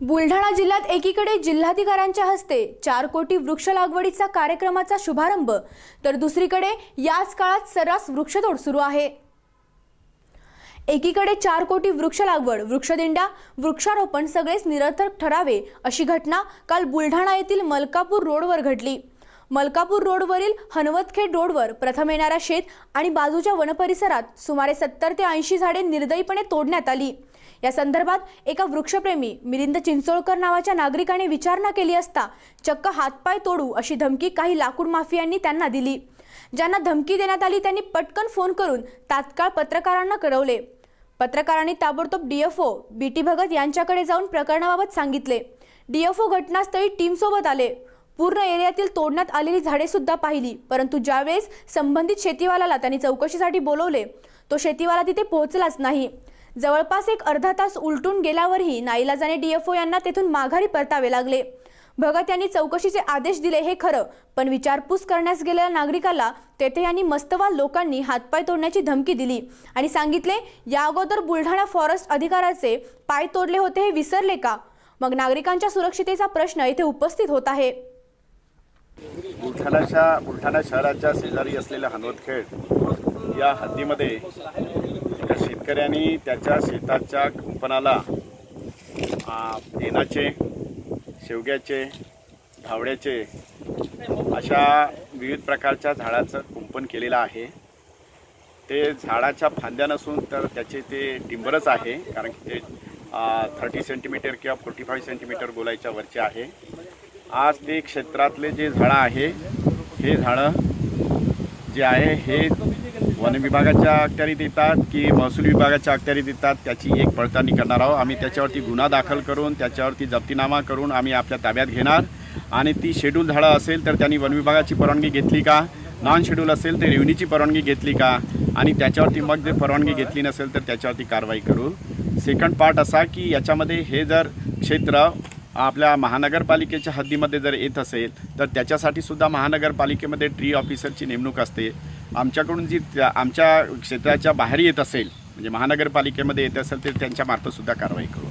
बुलढाणा जिल्ह्यात एकीकडे जिल्हाधिकाऱ्यांच्या हस्ते चार कोटी वृक्ष लागवडीचा कार्यक्रमाचा शुभारंभ तर दुसरीकडे याच काळात सर्रास वृक्षतोड सुरू आहे. एकीकडे चार कोटी वृक्ष लागवड वृक्षदिंड्या वृक्षारोपण सगळेच निरर्थक ठरावे अशी घटना काल बुलढाणा येथील मलकापूर रोडवर घडली. मलकापूर रोडवरील हनवतखेड रोडवर प्रथम येणाऱ्या शेत आणि बाजूच्या वनपरिसरात सुमारे सत्तर ते ऐंशी झाडे निर्दयीपणे तोडण्यात आली. या संदर्भात एका वृक्षप्रेमी मिलिंद चिंचोळकर नावाच्या नागरिकाने विचारणा केली असता चक्क हातपाय तोडू अशी धमकी काही लाकूड माफियांनी त्यांना दिली. ज्यांना धमकी देण्यात आली त्यांनी पटकन फोन करून तात्काळ पत्रकारांना कळवले. पत्रकारांनी ताबडतोब डीएफओ बी टी भगत यांच्याकडे जाऊन प्रकरणाबाबत सांगितले. डीएफओ घटनास्थळी टीमसोबत आले. पूर्ण एरियातील तोडण्यात आलेली झाडे सुद्धा पाहिली परंतु ज्यावेळेस संबंधित शेतीवालाला त्यांनी चौकशीसाठी बोलवले तो शेतीवाला तिथे पोहोचलाच नाही. जवळपास एक अर्धा तास उलटून गेल्यावरही नाईलाजाने डीएफओ यांना तेथून माघारी परतावे लागले. भगत यांनी चौकशीचे आदेश दिले हे खरं पण विचारपूस करण्यास गेलेल्या नागरिकाला तेथे यांनी मस्तवाल लोकांनी हातपाय तोडण्याची धमकी दिली आणि सांगितले या अगोदर बुलढाणा फॉरेस्ट अधिकाराचे पाय तोडले होते हे विसरले का? मग नागरिकांच्या सुरक्षितेचा प्रश्न येथे उपस्थित होत आहे. बुलढाणाच्या बुलढाणा शहराच्या शेजारी असलेल्या हनवतखेड या हद्दीमध्ये शेतकऱ्यांनी त्याच्या शेताच्या कुंपणाला आ, तेनाचे शेवग्याचे धावड्याचे अशा विविध प्रकारच्या झाडाचं कुंपण केलेलं आहे. ते झाडाच्या फांद्या नसून तर त्याचे ते टिंबरच आहे कारण की ते थर्टी सेंटीमीटर किंवा फोर्टी फाईव्ह सेंटीमीटर गोलाईच्या वरचे आहे. आज ते क्षेत्रातले जे झाडं आहे हे झाडं जे आहे हे वन विभागाच्या अखत्यारीत येतात की महसूल विभागाच्या अखत्यारीत येतात त्याची एक पडताळणी करणार आहोत. आम्ही त्याच्यावरती गुन्हा दाखल करून त्याच्यावरती जप्तीनामा करून आम्ही आपल्या ताब्यात घेणार. आणि ती शेड्यूल झाडं असेल तर त्यांनी वन विभागाची परवानगी घेतली का? नॉन शेड्यूल असेल तर रेव्हन्यूची परवानगी घेतली का? आणि त्याच्यावरती मग जर परवानगी घेतली नसेल तर त्याच्यावरती कारवाई करू. सेकंड पार्ट असा की याच्यामध्ये हे जर क्षेत्र आपल्या महानगरपालिकेच्या हद्दीमध्ये जर येत असेल तर त्याच्यासाठी सुद्धा महानगरपालिकेमध्ये ट्री ऑफिसरची नेमणूक असते. आमच्याकडून जी त्या- आमच्या क्षेत्राच्या बाहेर येत असेल म्हणजे महानगरपालिकेमध्ये येत असेल तर त्यांच्यामार्फतसुद्धा सुद्धा कारवाई करू.